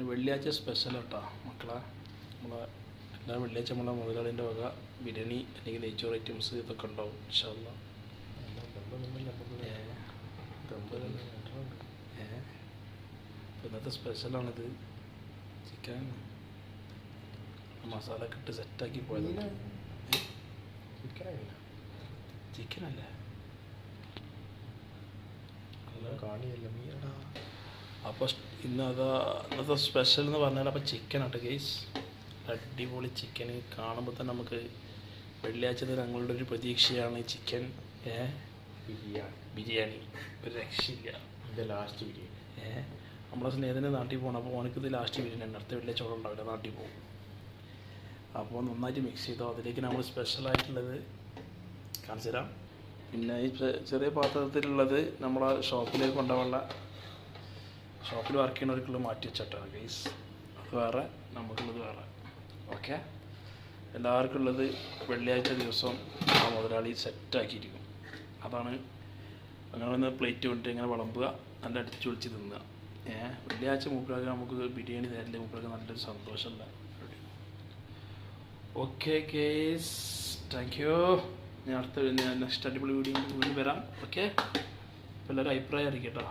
പിന്നെ വെള്ളിയാഴ്ച സ്പെഷ്യൽ കേട്ടോ മക്കളെ. നമ്മളെ എല്ലാ വെള്ളിയാഴ്ച നമ്മളെ മുതലാളിന്റെ വക ബിരിയാണി അല്ലെങ്കിൽ നെയ്ച്ചോറ് ഐറ്റംസ് ഇതൊക്കെ ഉണ്ടാവും ഇൻഷാല്ല ഇന്നത്തെ സ്പെഷ്യലാണിത് ചിക്കൻ മസാല ഒക്കെ ഇട്ട് സെറ്റാക്കി പോയത് ചിക്കനല്ലേ? കാണിയല്ല മീനടാ. അപ്പോൾ ഇന്ന് അതാ ഇന്നത്തെ സ്പെഷ്യൽ എന്ന് പറഞ്ഞാൽ അപ്പോൾ ചിക്കൻ ആട്ടോ ഗൈസ് അടിപൊളി ചിക്കൻ കാണുമ്പോൾ തന്നെ നമുക്ക് വെള്ളിയാഴ്ച ഞങ്ങളുടെ ഒരു പ്രതീക്ഷയാണ് ചിക്കൻ ഏ? ബിരിയാണി. ബിരിയാണി. ഒരു രക്ഷയില്ല. എന്റെ ലാസ്റ്റ് ബിരിയാണി. ഏ? നമ്മളെ സ്നേഹത്തിന്റെ നാട്ടിൽ പോകണം അപ്പോൾ ഓനക്ക് ഇത് ലാസ്റ്റ് ബിരിയാണി അടുത്ത വെള്ളിയാഴ്ച ഉണ്ടാവില്ല. നാട്ടിൽ പോകും അപ്പോൾ നന്നായിട്ട് മിക്സ് ചെയ്തോ. അതിലേക്ക് നമ്മൾ സ്പെഷ്യലായിട്ടുള്ളത് കാണിച്ചു തരാം. പിന്നെ ഈ ചെറിയ പാത്രത്തിലുള്ളത് നമ്മളെ ഷോപ്പിലേക്ക് കൊണ്ടുപോകാനുള്ള ഷോപ്പിൽ വർക്ക് ചെയ്യുന്നവർക്കുള്ള മാറ്റി വെച്ചിട്ടാണ് ഗൈസ് അത് വേറെ നമുക്കുള്ളത് വേറെ. ഓക്കെ എല്ലാവർക്കും ഉള്ളത് വെള്ളിയാഴ്ച ദിവസം ആ മുതലാളി സെറ്റാക്കിയിരിക്കും അതാണ് അങ്ങനെ ഒന്ന് പ്ലേറ്റ് കൊണ്ടിട്ട് ഇങ്ങനെ വിളമ്പുക നല്ല അടിച്ചു വിളിച്ച് തിന്നുക. ഏഹ് വെള്ളിയാഴ്ച മൂപ്പിലൊക്കെ നമുക്ക് ബിരിയാണി തരില്ല മൂപ്പിളൊക്കെ നല്ലൊരു സന്തോഷമുണ്ട് ഓക്കെ കേസ് താങ്ക് യു ഞാൻ അടുത്ത നെക്സ്റ്റ് അടിപൊളി വീഡിയോ വീണ്ടും വരാം. ഓക്കെ എല്ലാവരും അഭിപ്രായം അറിയിക്കട്ടോ.